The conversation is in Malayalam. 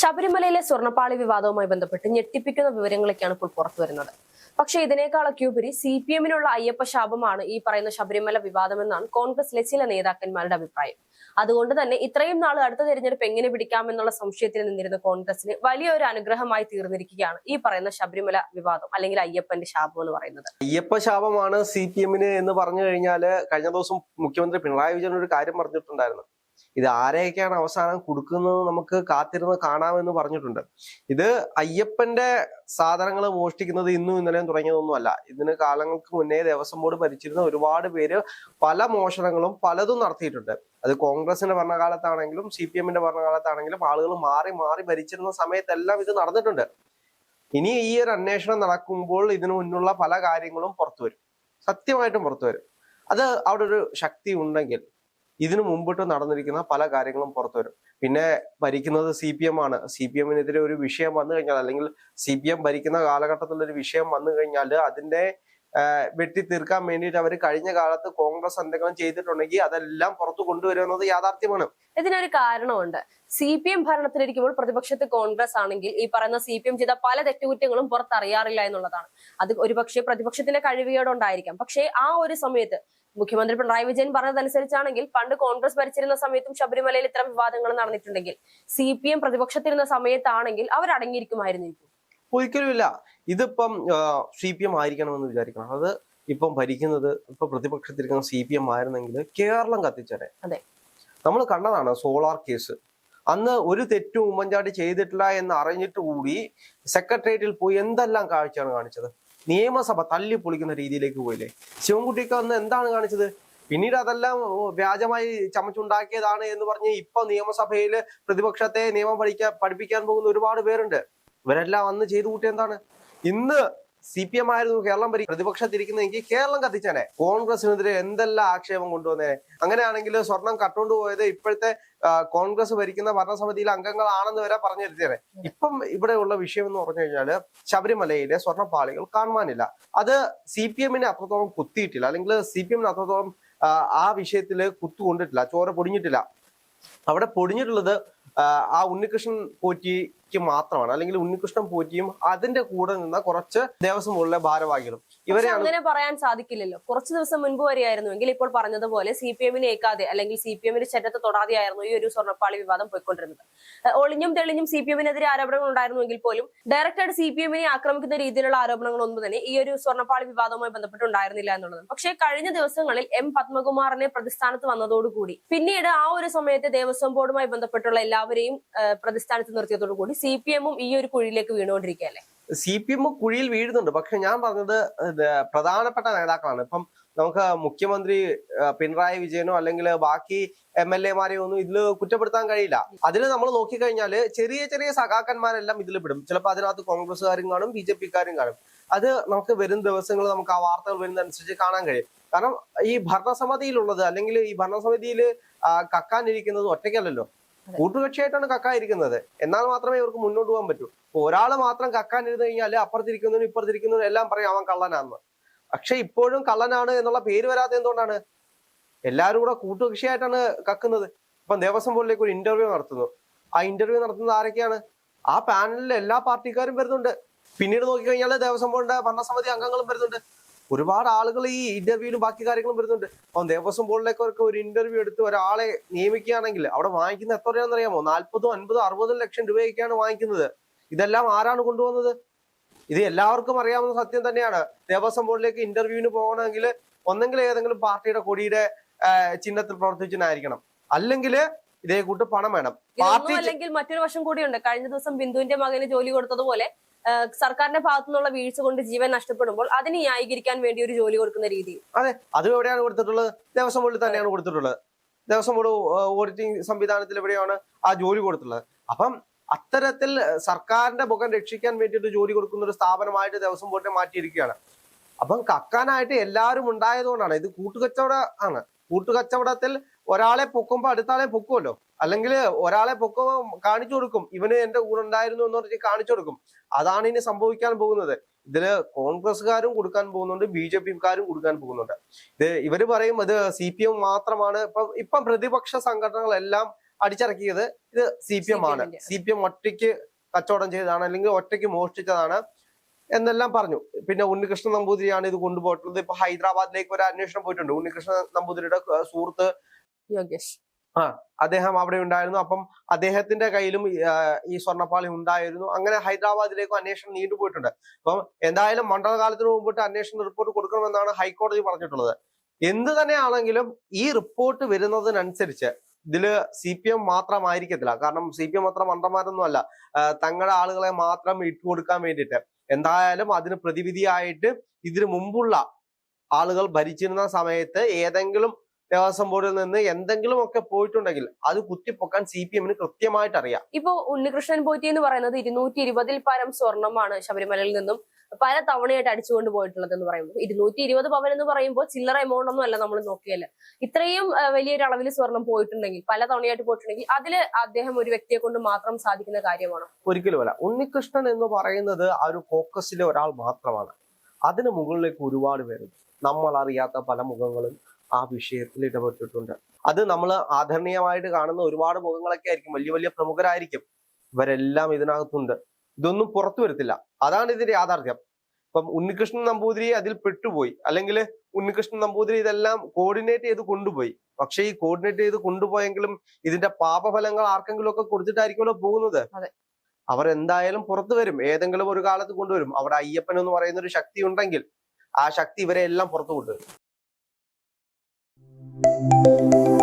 ശബരിമലയിലെ സ്വർണപ്പാളി വിവാദവുമായി ബന്ധപ്പെട്ട് ഞെട്ടിപ്പിക്കുന്ന വിവരങ്ങളൊക്കെയാണ് ഇപ്പോൾ പുറത്തു വരുന്നത്. പക്ഷേ ഇതിനേക്കാളൊക്കെ ഉപരി സി പി എമ്മിനുള്ള അയ്യപ്പ ശാപമാണ് ഈ പറയുന്ന ശബരിമല വിവാദമെന്നാണ് കോൺഗ്രസിലെ ചില നേതാക്കന്മാരുടെ അഭിപ്രായം. അതുകൊണ്ട് തന്നെ ഇത്രയും നാൾ അടുത്ത തെരഞ്ഞെടുപ്പ് എങ്ങനെ പിടിക്കാമെന്നുള്ള സംശയത്തിൽ നിന്നിരുന്ന കോൺഗ്രസിന് വലിയൊരു അനുഗ്രഹമായി തീർന്നിരിക്കുകയാണ് ഈ പറയുന്ന ശബരിമല വിവാദം അല്ലെങ്കിൽ അയ്യപ്പന്റെ ശാപം എന്ന് പറയുന്നത്. അയ്യപ്പ ശാപമാണ് സി പി എമ്മിന് എന്ന് പറഞ്ഞു കഴിഞ്ഞാൽ കഴിഞ്ഞ ദിവസം മുഖ്യമന്ത്രി പിണറായി വിജയൻ ഒരു കാര്യം പറഞ്ഞിട്ടുണ്ടായിരുന്നു. ഇത് ആരെയൊക്കെയാണ് അവസാനം കൊടുക്കുന്നത് നമുക്ക് കാത്തിരുന്ന് കാണാമെന്ന് പറഞ്ഞിട്ടുണ്ട്. ഇത് അയ്യപ്പന്റെ സാധനങ്ങൾ മോഷ്ടിക്കുന്നത് ഇന്നും ഇന്നലെയും തുടങ്ങിയതൊന്നുമല്ല ഇതിന് കാലങ്ങൾക്ക് മുന്നേ ദേവസ്വം ബോർഡ് ഭരിച്ചിരുന്ന ഒരുപാട് പേര് പല മോഷണങ്ങളും പലതും നടത്തിയിട്ടുണ്ട്. അത് കോൺഗ്രസിന്റെ ഭരണകാലത്താണെങ്കിലും സി പി എമ്മിന്റെ ഭരണകാലത്താണെങ്കിലും ആളുകൾ മാറി മാറി ഭരിച്ചിരുന്ന സമയത്തെല്ലാം ഇത് നടന്നിട്ടുണ്ട്. ഇനി ഈ ഒരു അന്വേഷണം നടക്കുമ്പോൾ ഇതിനു മുന്നുള്ള പല കാര്യങ്ങളും പുറത്തു വരും. സത്യമായിട്ടും പുറത്തു വരും. അത് അവിടെ ഒരു ശക്തി ഉണ്ടെങ്കിൽ ഇതിനു മുമ്പിട്ട് നടന്നിരിക്കുന്ന പല കാര്യങ്ങളും പുറത്തു വരും പിന്നെ ഭരിക്കുന്നത് സി പി എം ആണ്. സി പി എമ്മിനെതിരെ ഒരു വിഷയം വന്നു കഴിഞ്ഞാൽ അല്ലെങ്കിൽ സി പി എം ഭരിക്കുന്ന കാലഘട്ടത്തിൽ ഒരു വിഷയം വന്നു കഴിഞ്ഞാൽ അതിന്റെ വെട്ടി തീർക്കാൻ വേണ്ടിയിട്ട് അവർ കഴിഞ്ഞ കാലത്ത് കോൺഗ്രസ് എന്തെങ്കിലും ചെയ്തിട്ടുണ്ടെങ്കിൽ അതെല്ലാം പുറത്തു കൊണ്ടുവരുന്നത് യാഥാർത്ഥ്യമാണ്. ഇതിനൊരു കാരണമുണ്ട്. സി പി എം ഭരണത്തിലിരിക്കുമ്പോൾ പ്രതിപക്ഷത്ത് കോൺഗ്രസ് ആണെങ്കിൽ ഈ പറയുന്ന സി പി എം ചെയ്ത പല തെറ്റുകുറ്റങ്ങളും പുറത്തറിയാറില്ല എന്നുള്ളതാണ്. അത് ഒരുപക്ഷെ പ്രതിപക്ഷത്തിന്റെ കഴിവുകേടുണ്ടായിരിക്കാം. പക്ഷേ ആ ഒരു സമയത്ത് മുഖ്യമന്ത്രി പിണറായി വിജയൻ പറഞ്ഞതനുസരിച്ചാണെങ്കിൽ പണ്ട് കോൺഗ്രസ് ഭരിച്ചിരുന്ന സമയത്തും ശബരിമലയിൽ ഇത്തരം വിവാദങ്ങൾ നടന്നിട്ടുണ്ടെങ്കിൽ സി പി എം പ്രതിപക്ഷത്തിരുന്ന സമയത്താണെങ്കിൽ അവരടങ്ങിയിരിക്കുമായിരുന്നിരിക്കും അടങ്ങിയിരിക്കുമായിരുന്നു ഒരിക്കലും ഇല്ല ഇതിപ്പം സി പി എം ആയിരിക്കണമെന്ന് വിചാരിക്കണം. അത് ഇപ്പം ഭരിക്കുന്നത് ഇപ്പൊ പ്രതിപക്ഷത്തിരിക്കുന്ന സി പി എം ആയിരുന്നെങ്കിൽ കേരളം കത്തിച്ചേരെ അതെ. നമ്മൾ കണ്ടതാണ് സോളാർ കേസ്. അന്ന് ഒരു തെറ്റും ഉമ്മൻചാണ്ടി ചെയ്തിട്ടില്ല എന്ന് അറിഞ്ഞിട്ട് കൂടി സെക്രട്ടേറിയറ്റിൽ പോയി എന്തെല്ലാം കാഴ്ചയാണ് കാണിച്ചത്? നിയമസഭ തല്ലി പൊളിക്കുന്ന രീതിയിലേക്ക് പോയില്ലേ? ശിവൻകുട്ടിക്ക് അന്ന് എന്താണ് കാണിച്ചത്? പിന്നീട് അതെല്ലാം വ്യാജമായി ചമച്ചുണ്ടാക്കിയതാണ് എന്ന് പറഞ്ഞ് ഇപ്പൊ നിയമസഭയിൽ പ്രതിപക്ഷത്തെ നിയമം പഠിക്കാൻ പഠിപ്പിക്കാൻ പോകുന്ന ഒരുപാട് പേരുണ്ട്. ഇവരെല്ലാം അന്ന് ചെയ്തു കൂട്ടിയ എന്താണ്? ഇന്ന് സി പി എം ആയിരുന്നു കേരളം ഭരി പ്രതിപക്ഷത്തിരിക്കുന്നെങ്കിൽ കേരളം കത്തിച്ചേനെ. കോൺഗ്രസിനെതിരെ എന്തെല്ലാം ആക്ഷേപം കൊണ്ടുവന്നേ അങ്ങനെയാണെങ്കിൽ സ്വർണം കട്ടുകൊണ്ട് പോയത് ഇപ്പോഴത്തെ കോൺഗ്രസ് ഭരിക്കുന്ന ഭരണസമിതിയിലെ അംഗങ്ങളാണെന്ന് വരെ പറഞ്ഞു വരുത്തിയേനെ ഇപ്പം ഇവിടെയുള്ള വിഷയം എന്ന് പറഞ്ഞു കഴിഞ്ഞാൽ ശബരിമലയിലെ സ്വർണപ്പാളികൾ കാണുവാനില്ല. അത് സി പി എമ്മിനെ അത്രത്തോളം കുത്തിയിട്ടില്ല. അല്ലെങ്കിൽ സി പി എമ്മിന് അത്രത്തോളം ആ, ആ വിഷയത്തിൽ കുത്തുകൊണ്ടിട്ടില്ല. ചോര പൊടിഞ്ഞിട്ടില്ല. അവിടെ പൊടിഞ്ഞിട്ടുള്ളത് ആ, ഉണ്ണികൃഷ്ണൻ പോറ്റിക്ക് മാത്രമാണ്. അല്ലെങ്കിൽ ഉണ്ണികൃഷ്ണൻ പോറ്റിയും അതിന്റെ കൂടെ നിന്ന കുറച്ച് ദേവസ്വം ബോർഡിലെ ഭാരവാഹികളും. ഇവരെ അങ്ങനെ പറയാൻ സാധിക്കില്ലല്ലോ. കുറച്ച് ദിവസം മുൻപ് വരെയായിരുന്നുവെങ്കിൽ ഇപ്പോൾ പറഞ്ഞതുപോലെ സി പി എമ്മിനെ ഏക്കാതെ അല്ലെങ്കിൽ സി പി എമ്മിന്റെ ചട്ടത്തെ തൊടാതെയായിരുന്നു ഈ ഒരു സ്വർണപ്പാളി വിവാദം പോയിക്കൊണ്ടിരുന്നത്. ഒളിഞ്ഞും തെളിഞ്ഞും സി പി എമ്മിനെതിരെ ആരോപണങ്ങൾ ഉണ്ടായിരുന്നുവെങ്കിൽ പോലും ഡയറക്റ്റായിട്ട് സി പി എമ്മിനെ ആക്രമിക്കുന്ന രീതിയിലുള്ള ആരോപണങ്ങൾ ഒന്നും തന്നെ ഈ ഒരു സ്വർണപ്പാളി വിവാദവുമായി ബന്ധപ്പെട്ടുണ്ടായിരുന്നില്ല എന്നുള്ളത്. പക്ഷേ കഴിഞ്ഞ ദിവസങ്ങളിൽ എം പത്മകുമാറിനെ പ്രതിസ്ഥാനത്ത് വന്നതോടുകൂടി പിന്നീട് ആ ഒരു സമയത്ത് ദേവസ്വം ബോർഡുമായി ബന്ധപ്പെട്ടുള്ള എല്ലാവരെയും പ്രതിസ്ഥാനത്ത് പ്രതിസ്ഥാനത്ത് നിർത്തിയതോടുകൂടി സി പി എമ്മും ഈ ഒരു കുഴിയിലേക്ക് വീണുകൊണ്ടിരിക്കുകയല്ലേ? സി പി എം കുഴിയിൽ വീഴുന്നുണ്ട്. പക്ഷെ ഞാൻ പറഞ്ഞത് പ്രധാനപ്പെട്ട നേതാക്കളാണ്. ഇപ്പം നമുക്ക് മുഖ്യമന്ത്രി പിണറായി വിജയനോ അല്ലെങ്കിൽ ബാക്കി എം എൽ എമാരെയോ ഒന്നും ഇതിൽ കുറ്റപ്പെടുത്താൻ കഴിയില്ല. അതിൽ നമ്മൾ നോക്കിക്കഴിഞ്ഞാൽ ചെറിയ ചെറിയ സഖാക്കന്മാരെല്ലാം ഇതിൽ പെടും. ചിലപ്പോൾ അതിനകത്ത് കോൺഗ്രസ്സുകാരും കാണും ബി ജെ പിക്കാരും കാണും. അത് നമുക്ക് വരും ദിവസങ്ങൾ നമുക്ക് ആ വാർത്തകൾ വരുന്നതനുസരിച്ച് കാണാൻ കഴിയും. കാരണം ഈ ഭരണസമിതിയിലുള്ളത് അല്ലെങ്കിൽ ഈ ഭരണസമിതിയിൽ കക്കാനിരിക്കുന്നത് ഒറ്റയ്ക്കല്ലല്ലോ. കൂട്ടുകക്ഷിയായിട്ടാണ് കക്ക ഇരിക്കുന്നത് എന്നാൽ മാത്രമേ ഇവർക്ക് മുന്നോട്ട് പോകാൻ പറ്റൂ. ഒരാൾ മാത്രം മാത്രം കക്കാനിരുന്ന് കഴിഞ്ഞാൽ അപ്പുറത്തിരിക്കുന്നതിനും ഇപ്പുറത്തിരിക്കുന്നതിനും എല്ലാം പറയും അവൻ കള്ളനാന്ന്. പക്ഷെ ഇപ്പോഴും കള്ളനാണ് എന്നുള്ള പേര് വരാത്ത എന്തുകൊണ്ടാണ്? എല്ലാവരും കൂടെ കൂട്ടുകക്ഷിയായിട്ടാണ് കക്കുന്നത്. ഇപ്പം ദേവസ്വം ബോർഡിലേക്ക് ഒരു ഇന്റർവ്യൂ നടത്തുന്നു. ആ ഇന്റർവ്യൂ നടത്തുന്നത് ആരൊക്കെയാണ്? ആ പാനലിൽ എല്ലാ പാർട്ടിക്കാരും വരുന്നുണ്ട്. പിന്നീട് നോക്കിക്കഴിഞ്ഞാൽ ദേവസ്വം ബോർഡിന്റെ ഭരണസമിതി അംഗങ്ങളും വരുന്നുണ്ട്. ഒരുപാട് ആളുകൾ ഈ ഇന്റർവ്യൂവിലും ബാക്കി കാര്യങ്ങളും വരുന്നുണ്ട്. അപ്പം ദേവസ്വം ബോർഡിലേക്കൊക്കെ ഒരു ഇന്റർവ്യൂ എടുത്ത് ഒരാളെ നിയമിക്കുകയാണെങ്കിൽ അവിടെ വാങ്ങിക്കുന്ന എത്ര രൂപയാണെന്ന് അറിയാമോ? നാൽപ്പതും അൻപതും അറുപതും ലക്ഷം രൂപയൊക്കെയാണ് വാങ്ങിക്കുന്നത്. ഇതെല്ലാം ആരാണ് കൊണ്ടുവന്നത്? ഇത് എല്ലാവർക്കും അറിയാവുന്ന സത്യം തന്നെയാണ്. ദേവസ്വം ബോർഡിലേക്ക് ഇന്റർവ്യൂവിന് പോകണമെങ്കിൽ ഒന്നെങ്കിൽ ഏതെങ്കിലും പാർട്ടിയുടെ കൊടിയുടെ ചിഹ്നത്തിൽ പ്രവർത്തിച്ചനായിരിക്കണം അല്ലെങ്കിൽ ഇതേ കൂട്ട് പണം വേണം. പാർട്ടി അല്ലെങ്കിൽ മറ്റൊരു വശം കൂടിയുണ്ട്. കഴിഞ്ഞ ദിവസം ബിന്ദുവിന്റെ മകന് ജോലി കൊടുത്തതുപോലെ സർക്കാരിന്റെ ഭാഗത്തു നിന്നുള്ള വീഴ്ച കൊണ്ട് ജീവൻ നഷ്ടപ്പെടുമ്പോൾ അതിന് ന്യായീകരിക്കാൻ വേണ്ടി ഒരു ജോലി കൊടുക്കുന്ന രീതി. അതെ അത് എവിടെയാണ് കൊടുത്തിട്ടുള്ളത്? ദേവസ്വം ബോർഡിൽ തന്നെയാണ് കൊടുത്തിട്ടുള്ളത്. ദേവസ്വം ബോർഡ് ഓഡിറ്റിംഗ് സംവിധാനത്തിൽ എവിടെയാണ് ആ ജോലി കൊടുത്തിട്ടുള്ളത്? അപ്പം അത്തരത്തിൽ സർക്കാരിന്റെ മുഖം രക്ഷിക്കാൻ വേണ്ടിയിട്ട് ജോലി കൊടുക്കുന്ന ഒരു സ്ഥാപനമായിട്ട് ദേവസ്വം ബോർഡിനെ മാറ്റിയിരിക്കുകയാണ്. അപ്പം കക്കാനായിട്ട് എല്ലാവരും ഉണ്ടായതുകൊണ്ടാണ്. ഇത് കൂട്ടുകച്ചവട ആണ്. കൂട്ടുകച്ചവടത്തിൽ ഒരാളെ പൊക്കുമ്പോ അടുത്ത ആളെ പൊക്കുമല്ലോ അല്ലെങ്കിൽ ഒരാളെ പൊക്കോ കാണിച്ചു കൊടുക്കും. ഇവന് എന്റെ കൂടെ ഉണ്ടായിരുന്നു എന്ന് പറഞ്ഞ് കാണിച്ചു കൊടുക്കും. അതാണ് ഇനി സംഭവിക്കാൻ പോകുന്നത്. ഇതിൽ കോൺഗ്രസ്സുകാരും കൊടുക്കാൻ പോകുന്നുണ്ട് ബി ജെ പിക്കാരും കൊടുക്കാൻ പോകുന്നുണ്ട്. ഇത് ഇവർ പറയും അത് സി പി എം മാത്രമാണ്. ഇപ്പൊ ഇപ്പം പ്രതിപക്ഷ സംഘടനകളെല്ലാം അടിച്ചിറക്കിയത് ഇത് സി പി എം ആണ്. സി പി എം ഒറ്റയ്ക്ക് കച്ചവടം ചെയ്തതാണ് അല്ലെങ്കിൽ ഒറ്റയ്ക്ക് മോഷ്ടിച്ചതാണ് എന്നെല്ലാം പറഞ്ഞു. പിന്നെ ഉണ്ണികൃഷ്ണൻ നമ്പൂതിരിയാണ് ഇത് കൊണ്ടുപോയിട്ടുള്ളത്. ഇപ്പൊ ഹൈദരാബാദിലേക്ക് ഒരു അന്വേഷണം പോയിട്ടുണ്ട്. ഉണ്ണികൃഷ്ണൻ നമ്പൂതിരിയുടെ സുഹൃത്ത് യോഗേഷ്. അദ്ദേഹം അവിടെ ഉണ്ടായിരുന്നു. അപ്പം അദ്ദേഹത്തിന്റെ കയ്യിലും ഈ, ആ, സ്വർണപ്പാളി ഉണ്ടായിരുന്നു. അങ്ങനെ ഹൈദരാബാദിലേക്കും അന്വേഷണം നീണ്ടുപോയിട്ടുണ്ട് അപ്പം എന്തായാലും മണ്ഡലകാലത്തിന് മുമ്പിട്ട് അന്വേഷണ റിപ്പോർട്ട് കൊടുക്കണമെന്നാണ് ഹൈക്കോടതി പറഞ്ഞിട്ടുള്ളത്. എന്ത് തന്നെയാണെങ്കിലും ഈ റിപ്പോർട്ട് വരുന്നതിനനുസരിച്ച് ഇതിൽ സി പി എം മാത്രമായിരിക്കത്തില്ല. കാരണം സി പി എം അത്ര മണ്ടന്മാരൊന്നും അല്ല. തങ്ങളുടെ ആളുകളെ മാത്രം ഇട്ടുകൊടുക്കാൻ വേണ്ടിയിട്ട്. എന്തായാലും അതിന് പ്രതിവിധിയായിട്ട് ഇതിനു മുമ്പുള്ള ആളുകൾ ഭരിച്ചിരുന്ന സമയത്ത് ഏതെങ്കിലും ദേവസ്വം ബോർഡിൽ നിന്ന് എന്തെങ്കിലും ഒക്കെ പോയിട്ടുണ്ടെങ്കിൽ അത് കുത്തിപ്പൊക്കാൻ സി പി എമ്മിന് കൃത്യമായിട്ട് അറിയാം ഇപ്പോ ഉണ്ണികൃഷ്ണൻ പോറ്റി എന്ന് പറയുന്നത് ഇരുന്നൂറ്റി ഇരുപതിൽ പരം സ്വർണമാണ് ശബരിമലയിൽ നിന്നും പല തവണയായിട്ട് അടിച്ചുകൊണ്ട് പോയിട്ടുള്ളത് എന്ന് പറയുമ്പോൾ ഇരുന്നൂറ്റി ഇരുപത് പവൻ എന്ന് പറയുമ്പോൾ ചില്ലറ എമൗണ്ട് ഒന്നും അല്ല നമ്മൾ നോക്കിയല്ല ഇത്രയും വലിയൊരു അളവിൽ സ്വർണം പോയിട്ടുണ്ടെങ്കിൽ പല തവണയായിട്ട് പോയിട്ടുണ്ടെങ്കിൽ അതിൽ അദ്ദേഹം ഒരു വ്യക്തിയെ കൊണ്ട് മാത്രം സാധിക്കുന്ന കാര്യമാണ്? ഒരിക്കലുമല്ല ഉണ്ണികൃഷ്ണൻ എന്ന് പറയുന്നത് ആ ഒരു കോക്കസിലെ ഒരാൾ മാത്രമാണ്. അതിന് മുകളിലേക്ക് ഒരുപാട് പേരുണ്ട്. നമ്മൾ അറിയാത്ത പല മുഖങ്ങളും ആ വിഷയത്തിൽ ഇടപെട്ടിട്ടുണ്ട്. അത് നമ്മൾ ആദരണീയമായിട്ട് കാണുന്ന ഒരുപാട് മുഖങ്ങളൊക്കെ ആയിരിക്കും. വലിയ വലിയ പ്രമുഖരായിരിക്കും. ഇവരെല്ലാം ഇതിനകത്തുണ്ട്. ഇതൊന്നും പുറത്തു വരത്തില്ല. അതാണ് ഇതിന്റെ യാഥാർത്ഥ്യം. ഇപ്പം ഉണ്ണികൃഷ്ണൻ നമ്പൂതിരി അതിൽ പെട്ടുപോയി. അല്ലെങ്കിൽ ഉണ്ണികൃഷ്ണൻ നമ്പൂതിരി ഇതെല്ലാം കോർഡിനേറ്റ് ചെയ്ത് കൊണ്ടുപോയി. പക്ഷെ ഈ കോർഡിനേറ്റ് ചെയ്ത് കൊണ്ടുപോയെങ്കിലും ഇതിന്റെ പാപഫലങ്ങൾ ആർക്കെങ്കിലും ഒക്കെ കൊടുത്തിട്ടായിരിക്കുമല്ലോ പോകുന്നത്. അവർ എന്തായാലും പുറത്തു വരും. ഏതെങ്കിലും ഒരു കാലത്ത് കൊണ്ടുവരും. അവിടെ അയ്യപ്പൻ എന്ന് പറയുന്ന ഒരു ശക്തി ഉണ്ടെങ്കിൽ ആ ശക്തി ഇവരെ എല്ലാം പുറത്തു കൊണ്ടുവരും. Thank you.